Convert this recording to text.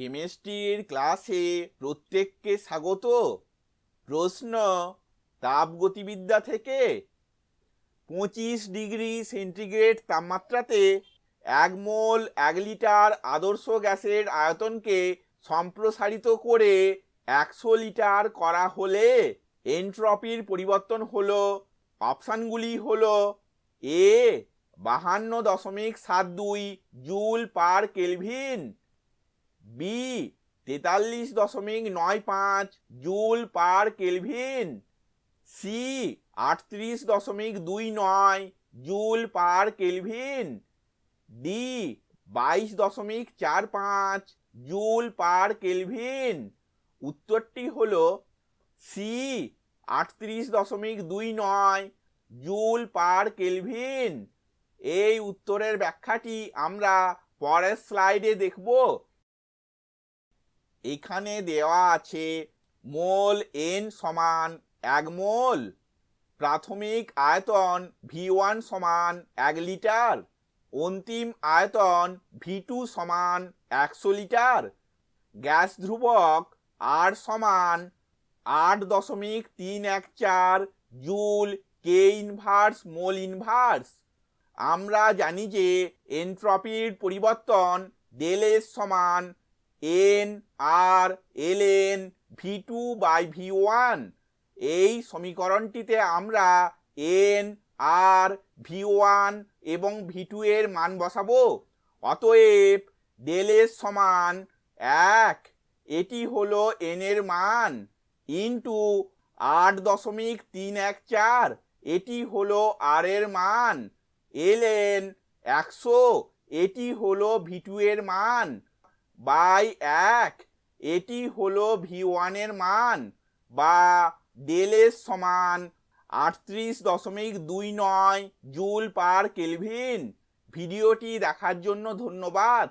কেমিস্ট্রির ক্লাসে প্রত্যেককে স্বাগত। প্রশ্ন, তাপগতিবিদ্যা থেকে পঁচিশ ডিগ্রি সেন্টিগ্রেড তাপমাত্রাতে এক মোল এক লিটার আদর্শ গ্যাসের আয়তনকে সম্প্রসারিত করে একশো লিটার করা হলে এন্ট্রপির পরিবর্তন হলো, অপশানগুলি হলো এ, বাহান্ন দশমিক সাত দুই জুল পার কেলভিন বি তেতাল্লিশ দশমিক নয় পাঁচ জুল পার কেলভিন। সি আটত্রিশ দশমিক দুই নয় জুল পার কেলভিন। ডি বাইশ দশমিক চার পাঁচ জুল পার কেলভিন। উত্তরটি হলো সি আটত্রিশ দশমিক দুই নয় জুল পার কেলভিন। এই উত্তরের ব্যাখ্যাটি আমরা পরের স্লাইডে দেখব। এখানে দেওয়া আছে মোল এন সমান এক মোল। প্রাথমিক আয়তন ভি ওয়ান সমান এক লিটার। অন্তিম আয়তন ভি টু সমান একশো লিটার। গ্যাস ধ্রুবক আর সমান আট দশমিক তিন এক চার joule K inverse, mole inverse. আমরা জানি যে এনট্রপির পরিবর্তন ডেল এস সমান N, R, L, N, V two by V one. এই সমীকরণটিতে আমরা এন, আর, ভি ওয়ান এবং ভি টু এর মান বসাবো। অতএব ডেল এস সমান এক। এটি হলো এন এর মান ইন্টু আট দশমিক তিন এক চার। এটি হলো আর এর মান এল এন একশো। এটি হলো ভি টু এর মান বাই এক। এটি হলো ভি ওয়ানের মান বা ডেলের সমান আটত্রিশ দশমিক দুই নয় জুল পার কেলভিন। ভিডিওটি দেখার জন্য ধন্যবাদ।